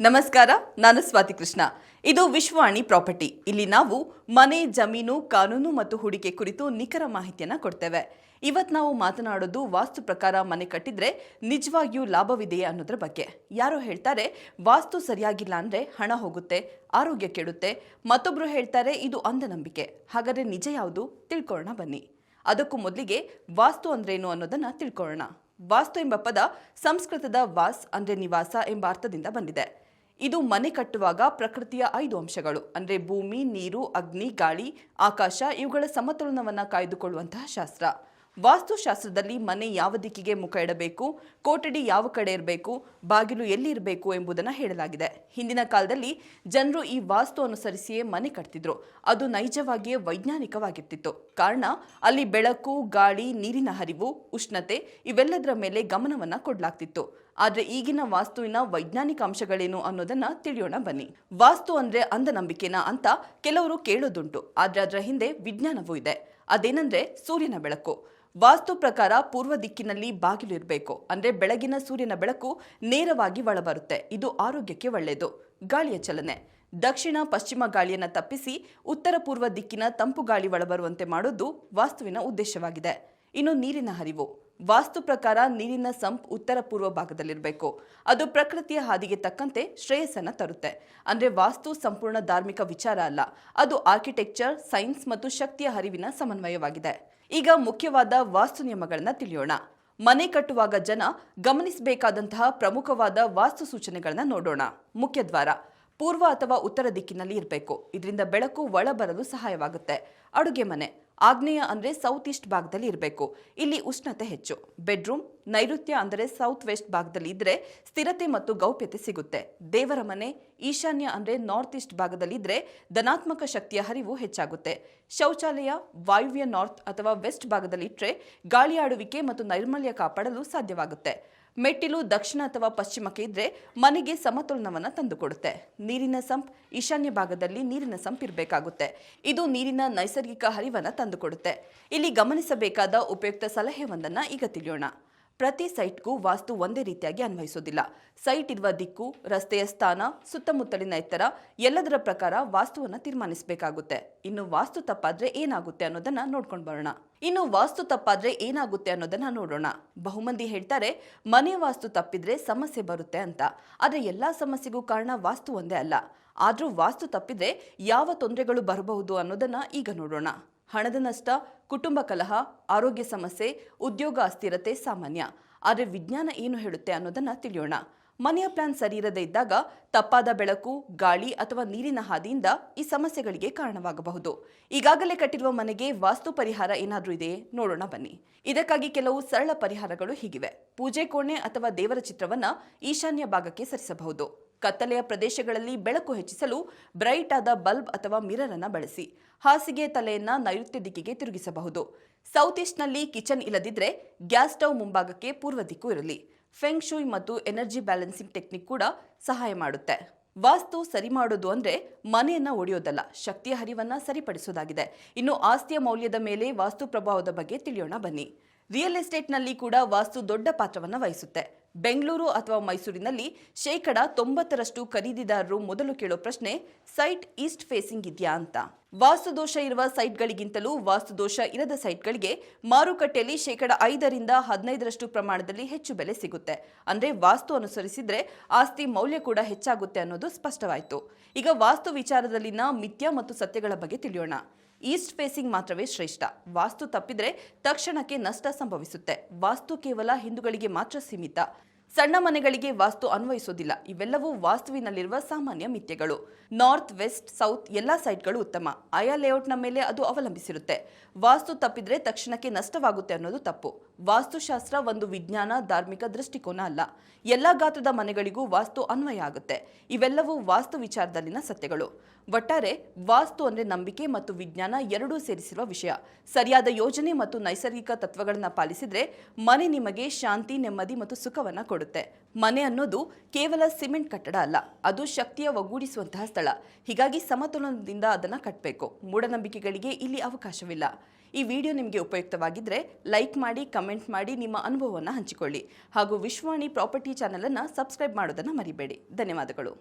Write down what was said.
ನಮಸ್ಕಾರ, ನಾನು ಸ್ವಾತಿ ಕೃಷ್ಣ. ಇದು ವಿಶ್ವವಾಣಿ ಪ್ರಾಪರ್ಟಿ. ಇಲ್ಲಿ ನಾವು ಮನೆ, ಜಮೀನು, ಕಾನೂನು ಮತ್ತು ಹೂಡಿಕೆ ಕುರಿತು ನಿಖರ ಮಾಹಿತಿಯನ್ನು ಕೊಡ್ತೇವೆ. ಇವತ್ತು ನಾವು ಮಾತನಾಡೋದು ವಾಸ್ತು ಪ್ರಕಾರ ಮನೆ ಕಟ್ಟಿದ್ರೆ ನಿಜವಾಗಿಯೂ ಲಾಭವಿದೆಯೇ ಅನ್ನೋದ್ರ ಬಗ್ಗೆ. ಯಾರೋ ಹೇಳ್ತಾರೆ, ವಾಸ್ತು ಸರಿಯಾಗಿಲ್ಲ ಅಂದ್ರೆ ಹಣ ಹೋಗುತ್ತೆ, ಆರೋಗ್ಯ ಕೆಡುತ್ತೆ. ಮತ್ತೊಬ್ಬರು ಹೇಳ್ತಾರೆ, ಇದು ಅಂಧನಂಬಿಕೆ. ಹಾಗಾದ್ರೆ ನಿಜ ಯಾವುದು? ತಿಳ್ಕೊಳ್ಳೋಣ ಬನ್ನಿ. ಅದಕ್ಕೂ ಮೊದಲಿಗೆ ವಾಸ್ತು ಅಂದ್ರೇನು ಅನ್ನೋದನ್ನ ತಿಳ್ಕೊಳ್ಳೋಣ. ವಾಸ್ತು ಎಂಬ ಪದ ಸಂಸ್ಕೃತದ ವಾಸ್ ಅಂದ್ರೆ ನಿವಾಸ ಎಂಬ ಅರ್ಥದಿಂದ ಬಂದಿದೆ. ಇದು ಮನೆ ಕಟ್ಟುವಾಗ ಪ್ರಕೃತಿಯ ಐದು ಅಂಶಗಳು ಅಂದ್ರೆ ಭೂಮಿ, ನೀರು, ಅಗ್ನಿ, ಗಾಳಿ, ಆಕಾಶ ಇವುಗಳ ಸಮತೋಲನವನ್ನ ಕಾಯ್ದುಕೊಳ್ಳುವಂತಹ ಶಾಸ್ತ್ರ. ವಾಸ್ತುಶಾಸ್ತ್ರದಲ್ಲಿ ಮನೆ ಯಾವ ದಿಕ್ಕಿಗೆ ಮುಖ ಇಡಬೇಕು, ಕೋಟಡಿ ಯಾವ ಕಡೆ ಇರಬೇಕು, ಬಾಗಿಲು ಎಲ್ಲಿ ಇರಬೇಕು ಎಂಬುದನ್ನು ಹೇಳಲಾಗಿದೆ. ಹಿಂದಿನ ಕಾಲದಲ್ಲಿ ಜನರು ಈ ವಾಸ್ತು ಅನುಸರಿಸಿಯೇ ಮನೆ ಕಟ್ತಿದ್ರು. ಅದು ನೈಜವಾಗಿಯೇ ವೈಜ್ಞಾನಿಕವಾಗಿರ್ತಿತ್ತು. ಕಾರಣ, ಅಲ್ಲಿ ಬೆಳಕು, ಗಾಳಿ, ನೀರಿನ ಹರಿವು, ಉಷ್ಣತೆ ಇವೆಲ್ಲದರ ಮೇಲೆ ಗಮನವನ್ನ ಕೊಡಲಾಗ್ತಿತ್ತು. ಆದರೆ ಈಗಿನ ವಾಸ್ತುವಿನ ವೈಜ್ಞಾನಿಕ ಅಂಶಗಳೇನು ಅನ್ನೋದನ್ನ ತಿಳಿಯೋಣ ಬನ್ನಿ. ವಾಸ್ತು ಅಂದ್ರೆ ಅಂಧನಂಬಿಕೆನಾ ಅಂತ ಕೆಲವರು ಕೇಳೋದುಂಟು. ಆದ್ರೆ ಅದರ ಹಿಂದೆ ವಿಜ್ಞಾನವೂ ಇದೆ. ಅದೇನಂದ್ರೆ ಸೂರ್ಯನ ಬೆಳಕು. ವಾಸ್ತು ಪ್ರಕಾರ ಪೂರ್ವ ದಿಕ್ಕಿನಲ್ಲಿ ಬಾಗಿಲು ಇರಬೇಕು ಅಂದ್ರೆ ಬೆಳಗಿನ ಸೂರ್ಯನ ಬೆಳಕು ನೇರವಾಗಿ ಒಳಬರುತ್ತೆ. ಇದು ಆರೋಗ್ಯಕ್ಕೆ ಒಳ್ಳೆಯದು ಗಾಳಿಯ ಚಲನೆ. ದಕ್ಷಿಣ, ಪಶ್ಚಿಮ ಗಾಳಿಯನ್ನು ತಪ್ಪಿಸಿ ಉತ್ತರ ಪೂರ್ವ ದಿಕ್ಕಿನ ತಂಪು ಗಾಳಿ ಒಳಬರುವಂತೆ ಮಾಡೋದು ವಾಸ್ತುವಿನ ಉದ್ದೇಶವಾಗಿದೆ. ಇನ್ನು ನೀರಿನ ಹರಿವು. ವಾಸ್ತು ಪ್ರಕಾರ ನೀರಿನ ಸಂಪ್ ಉತ್ತರ ಪೂರ್ವ ಭಾಗದಲ್ಲಿರಬೇಕು. ಅದು ಪ್ರಕೃತಿಯ ಹಾದಿಗೆ ತಕ್ಕಂತೆ ಶ್ರೇಯಸ್ಸನ್ನು ತರುತ್ತೆ. ಅಂದರೆ ವಾಸ್ತು ಸಂಪೂರ್ಣ ಧಾರ್ಮಿಕ ವಿಚಾರ ಅಲ್ಲ. ಅದು ಆರ್ಕಿಟೆಕ್ಚರ್ ಸೈನ್ಸ್ ಮತ್ತು ಶಕ್ತಿಯ ಹರಿವಿನ ಸಮನ್ವಯವಾಗಿದೆ. ಈಗ ಮುಖ್ಯವಾದ ವಾಸ್ತು ನಿಯಮಗಳನ್ನು ತಿಳಿಯೋಣ. ಮನೆ ಕಟ್ಟುವಾಗ ಜನ ಗಮನಿಸಬೇಕಾದಂತಹ ಪ್ರಮುಖವಾದ ವಾಸ್ತು ಸೂಚನೆಗಳನ್ನ ನೋಡೋಣ. ಮುಖ್ಯದ್ವಾರ ಪೂರ್ವ ಅಥವಾ ಉತ್ತರ ದಿಕ್ಕಿನಲ್ಲಿ ಇರಬೇಕು. ಇದರಿಂದ ಬೆಳಕು ಒಳ ಬರಲು ಸಹಾಯವಾಗುತ್ತೆ. ಅಡುಗೆ ಮನೆ, ಆಗ್ನೇಯ ಅಂದ್ರೆ ಸೌತ್ ಈಸ್ಟ್ ಭಾಗದಲ್ಲಿ ಇರಬೇಕು. ಇಲ್ಲಿ ಉಷ್ಣತೆ ಹೆಚ್ಚು. ಬೆಡ್ರೂಮ್ ನೈಋತ್ಯ ಅಂದರೆ ಸೌತ್ ವೆಸ್ಟ್ ಭಾಗದಲ್ಲಿ ಇದ್ದರೆ ಸ್ಥಿರತೆ ಮತ್ತು ಗೌಪ್ಯತೆ ಸಿಗುತ್ತೆ. ದೇವರ ಮನೆ, ಈಶಾನ್ಯ ಅಂದ್ರೆ ನಾರ್ತ್ ಈಸ್ಟ್ ಭಾಗದಲ್ಲಿ ಇದ್ರೆ ಧನಾತ್ಮಕ ಶಕ್ತಿಯ ಹರಿವು ಹೆಚ್ಚಾಗುತ್ತೆ. ಶೌಚಾಲಯ, ವಾಯುವ್ಯ ನಾರ್ತ್ ಅಥವಾ ವೆಸ್ಟ್ ಭಾಗದಲ್ಲಿಟ್ಟರೆ ಗಾಳಿಯಾಡುವಿಕೆ ಮತ್ತು ನೈರ್ಮಲ್ಯ ಕಾಪಾಡಲು ಸಾಧ್ಯವಾಗುತ್ತೆ. ಮೆಟ್ಟಿಲು ದಕ್ಷಿಣ ಅಥವಾ ಪಶ್ಚಿಮಕ್ಕೆ ಇದ್ರೆ ಮನೆಗೆ ಸಮತೋಲನವನ್ನು ತಂದುಕೊಡುತ್ತೆ. ನೀರಿನ ಸಂಪ್ ಈಶಾನ್ಯ ಭಾಗದಲ್ಲಿ ನೀರಿನ ಸಂಪ್ ಇರಬೇಕಾಗುತ್ತೆ. ಇದು ನೀರಿನ ನೈಸರ್ಗಿಕ ಹರಿವನ್ನು ತಂದುಕೊಡುತ್ತೆ. ಇಲ್ಲಿ ಗಮನಿಸಬೇಕಾದ ಉಪಯುಕ್ತ ಸಲಹೆ ಒಂದನ್ನು ಈಗ ತಿಳಿಯೋಣ. ಪ್ರತಿ ಸೈಟ್ಗೂ ವಾಸ್ತು ಒಂದೇ ರೀತಿಯಾಗಿ ಅನ್ವಯಿಸೋದಿಲ್ಲ. ಸೈಟ್ ಇರುವ ದಿಕ್ಕು, ರಸ್ತೆಯ ಸ್ಥಾನ, ಸುತ್ತಮುತ್ತಲಿನ ಎತ್ತರ, ಎಲ್ಲದರ ಪ್ರಕಾರ ವಾಸ್ತುವನ್ನು ತೀರ್ಮಾನಿಸಬೇಕಾಗುತ್ತೆ. ಇನ್ನು ವಾಸ್ತು ತಪ್ಪಾದ್ರೆ ಏನಾಗುತ್ತೆ ಅನ್ನೋದನ್ನ ನೋಡ್ಕೊಂಡು ಬರೋಣ. ಇನ್ನು ವಾಸ್ತು ತಪ್ಪಾದ್ರೆ ಏನಾಗುತ್ತೆ ಅನ್ನೋದನ್ನ ನೋಡೋಣ. ಬಹುಮಂದಿ ಹೇಳ್ತಾರೆ, ಮನೆ ವಾಸ್ತು ತಪ್ಪಿದ್ರೆ ಸಮಸ್ಯೆ ಬರುತ್ತೆ ಅಂತ. ಆದರೆ ಎಲ್ಲಾ ಸಮಸ್ಯೆಗೂ ಕಾರಣ ವಾಸ್ತು ಒಂದೇ ಅಲ್ಲ. ಆದರೂ ವಾಸ್ತು ತಪ್ಪಿದ್ರೆ ಯಾವ ತೊಂದರೆಗಳು ಬರಬಹುದು ಅನ್ನೋದನ್ನ ಈಗ ನೋಡೋಣ. ಹಣದ ನಷ್ಟ, ಕುಟುಂಬ ಕಲಹ, ಆರೋಗ್ಯ ಸಮಸ್ಯೆ, ಉದ್ಯೋಗ ಅಸ್ಥಿರತೆ ಸಾಮಾನ್ಯ. ಆದರೆ ವಿಜ್ಞಾನ ಏನು ಹೇಳುತ್ತೆ ಅನ್ನೋದನ್ನ ತಿಳಿಯೋಣ. ಮನೆಯ ಪ್ಲಾನ್ ಸರಿ ಇದ್ದಾಗ ತಪ್ಪಾದ ಬೆಳಕು, ಗಾಳಿ ಅಥವಾ ನೀರಿನ ಹಾದಿಯಿಂದ ಈ ಸಮಸ್ಯೆಗಳಿಗೆ ಕಾರಣವಾಗಬಹುದು. ಈಗಾಗಲೇ ಕಟ್ಟಿರುವ ಮನೆಗೆ ವಾಸ್ತು ಪರಿಹಾರ ಏನಾದರೂ ಇದೆಯೇ? ನೋಡೋಣ ಬನ್ನಿ. ಇದಕ್ಕಾಗಿ ಕೆಲವು ಸರಳ ಪರಿಹಾರಗಳು ಹೀಗಿವೆ. ಪೂಜೆ ಕೋಣೆ ಅಥವಾ ದೇವರ ಚಿತ್ರವನ್ನ ಈಶಾನ್ಯ ಭಾಗಕ್ಕೆ ಸರಿಸಬಹುದು. ಕತ್ತಲೆಯ ಪ್ರದೇಶಗಳಲ್ಲಿ ಬೆಳಕು ಹೆಚ್ಚಿಸಲು ಬ್ರೈಟ್ ಆದ ಬಲ್ಬ್ ಅಥವಾ ಮಿರರ್ ಅನ್ನು ಬಳಸಿ ಹಾಸಿಗೆ ತಲೆಯನ್ನ ನೈಋತ್ಯ ದಿಕ್ಕಿಗೆ ತಿರುಗಿಸಬಹುದು. ಸೌತ್ ಈಸ್ಟ್ನಲ್ಲಿ ಕಿಚನ್ ಇಲ್ಲದಿದ್ದರೆ ಗ್ಯಾಸ್ ಸ್ಟವ್ ಮುಂಭಾಗಕ್ಕೆ ಪೂರ್ವ ದಿಕ್ಕು ಇರಲಿ. ಫೆಂಗ್ ಶೂಯ್ ಮತ್ತು ಎನರ್ಜಿ ಬ್ಯಾಲೆನ್ಸಿಂಗ್ ಟೆಕ್ನಿಕ್ ಕೂಡ ಸಹಾಯ ಮಾಡುತ್ತೆ. ವಾಸ್ತು ಸರಿ ಮಾಡೋದು ಅಂದ್ರೆ ಮನೆಯನ್ನ ಒಡೆಯೋದಲ್ಲ, ಶಕ್ತಿಯ ಹರಿವನ್ನ ಸರಿಪಡಿಸೋದಾಗಿದೆ. ಇನ್ನು ಆಸ್ತಿಯ ಮೌಲ್ಯದ ಮೇಲೆ ವಾಸ್ತು ಪ್ರಭಾವದ ಬಗ್ಗೆ ತಿಳಿಯೋಣ ಬನ್ನಿ. ರಿಯಲ್ ಎಸ್ಟೇಟ್ನಲ್ಲಿ ಕೂಡ ವಾಸ್ತು ದೊಡ್ಡ ಪಾತ್ರವನ್ನು ವಹಿಸುತ್ತೆ. ಬೆಂಗಳೂರು ಅಥವಾ ಮೈಸೂರಿನಲ್ಲಿ ಶೇಕಡ ತೊಂಬತ್ತರಷ್ಟು ಖರೀದಿದಾರರು ಮೊದಲು ಕೇಳೋ ಪ್ರಶ್ನೆ, ಸೈಟ್ ಈಸ್ಟ್ ಫೇಸಿಂಗ್ ಇದೆಯಾ ಅಂತ. ವಾಸ್ತುದೋಷ ಇರುವ ಸೈಟ್ಗಳಿಗಿಂತಲೂ ವಾಸ್ತುದೋಷ ಇರದ ಸೈಟ್ಗಳಿಗೆ ಮಾರುಕಟ್ಟೆಯಲ್ಲಿ ಶೇಕಡ ಐದರಿಂದ ಹದಿನೈದರಷ್ಟು ಪ್ರಮಾಣದಲ್ಲಿ ಹೆಚ್ಚು ಬೆಲೆ ಸಿಗುತ್ತೆ. ಅಂದ್ರೆ ವಾಸ್ತು ಅನುಸರಿಸಿದ್ರೆ ಆಸ್ತಿ ಮೌಲ್ಯ ಕೂಡ ಹೆಚ್ಚಾಗುತ್ತೆ ಅನ್ನೋದು ಸ್ಪಷ್ಟವಾಯಿತು. ಈಗ ವಾಸ್ತು ವಿಚಾರದಲ್ಲಿನ ಮಿಥ್ಯ ಮತ್ತು ಸತ್ಯಗಳ ಬಗ್ಗೆ ತಿಳಿಯೋಣ. ಈಸ್ಟ್ ಫೇಸಿಂಗ್ ಮಾತ್ರವೇ ಶ್ರೇಷ್ಠ. ವಾಸ್ತು ತಪ್ಪಿದ್ರೆ ತಕ್ಷಣಕ್ಕೆ ನಷ್ಟ ಸಂಭವಿಸುತ್ತೆ. ವಾಸ್ತು ಕೇವಲ ಹಿಂದೂಗಳಿಗೆ ಮಾತ್ರ ಸೀಮಿತ. ಸಣ್ಣ ಮನೆಗಳಿಗೆ ವಾಸ್ತು ಅನ್ವಯಿಸೋದಿಲ್ಲ. ಇವೆಲ್ಲವೂ ವಾಸ್ತುವಿನಲ್ಲಿರುವ ಸಾಮಾನ್ಯ ಮಿಥ್ಯಗಳು. ನಾರ್ತ್, ವೆಸ್ಟ್, ಸೌತ್ ಎಲ್ಲ ಸೈಟ್ಗಳು ಉತ್ತಮ. ಆಯಾ ಲೇಔಟ್ನ ಮೇಲೆ ಅದು ಅವಲಂಬಿಸಿರುತ್ತೆ. ವಾಸ್ತು ತಪ್ಪಿದ್ರೆ ತಕ್ಷಣಕ್ಕೆ ನಷ್ಟವಾಗುತ್ತೆ ಅನ್ನೋದು ತಪ್ಪು. ವಾಸ್ತುಶಾಸ್ತ್ರ ಒಂದು ವಿಜ್ಞಾನ, ಧಾರ್ಮಿಕ ದೃಷ್ಟಿಕೋನ ಅಲ್ಲ. ಎಲ್ಲ ಗಾತ್ರದ ಮನೆಗಳಿಗೂ ವಾಸ್ತು ಅನ್ವಯ ಆಗುತ್ತೆ. ಇವೆಲ್ಲವೂ ವಾಸ್ತು ವಿಚಾರದಲ್ಲಿನ ಸತ್ಯಗಳು. ಒಟ್ಟಾರೆ, ವಾಸ್ತು ಅಂದ್ರೆ ನಂಬಿಕೆ ಮತ್ತು ವಿಜ್ಞಾನ ಎರಡೂ ಸೇರಿಸಿರುವ ವಿಷಯ. ಸರಿಯಾದ ಯೋಜನೆ ಮತ್ತು ನೈಸರ್ಗಿಕ ತತ್ವಗಳನ್ನು ಪಾಲಿಸಿದ್ರೆ ಮನೆ ನಿಮಗೆ ಶಾಂತಿ, ನೆಮ್ಮದಿ ಮತ್ತು ಸುಖವನ್ನ ಕೊಡುತ್ತೆ ಮನೆ ಅನ್ನೋದು ಕೇವಲ ಸಿಮೆಂಟ್ ಕಟ್ಟಡ ಅಲ್ಲ, ಅದು ಶಕ್ತಿಯ ಒಗ್ಗೂಡಿಸುವಂತಹ ಸ್ಥಳ. ಹೀಗಾಗಿ ಸಮತೋಲನದಿಂದ ಅದನ್ನ ಕಟ್ಟಬೇಕು ಮೂಢನಂಬಿಕೆಗಳಿಗೆ ಇಲ್ಲಿ ಅವಕಾಶವಿಲ್ಲ. ಈ ವಿಡಿಯೋ ನಿಮಗೆ ಉಪಯುಕ್ತವಾಗಿದ್ದರೆ ಲೈಕ್ ಮಾಡಿ, ಕಮೆಂಟ್ ಮಾಡಿ, ನಿಮ್ಮ ಅನುಭವವನ್ನು ಹಂಚಿಕೊಳ್ಳಿ. ಹಾಗೂ ವಿಶ್ವಾಣಿ ಪ್ರಾಪರ್ಟಿ ಚಾನಲನ್ನು ಸಬ್ಸ್ಕ್ರೈಬ್ ಮಾಡೋದನ್ನು ಮರಿಬೇಡಿ. ಧನ್ಯವಾದಗಳು.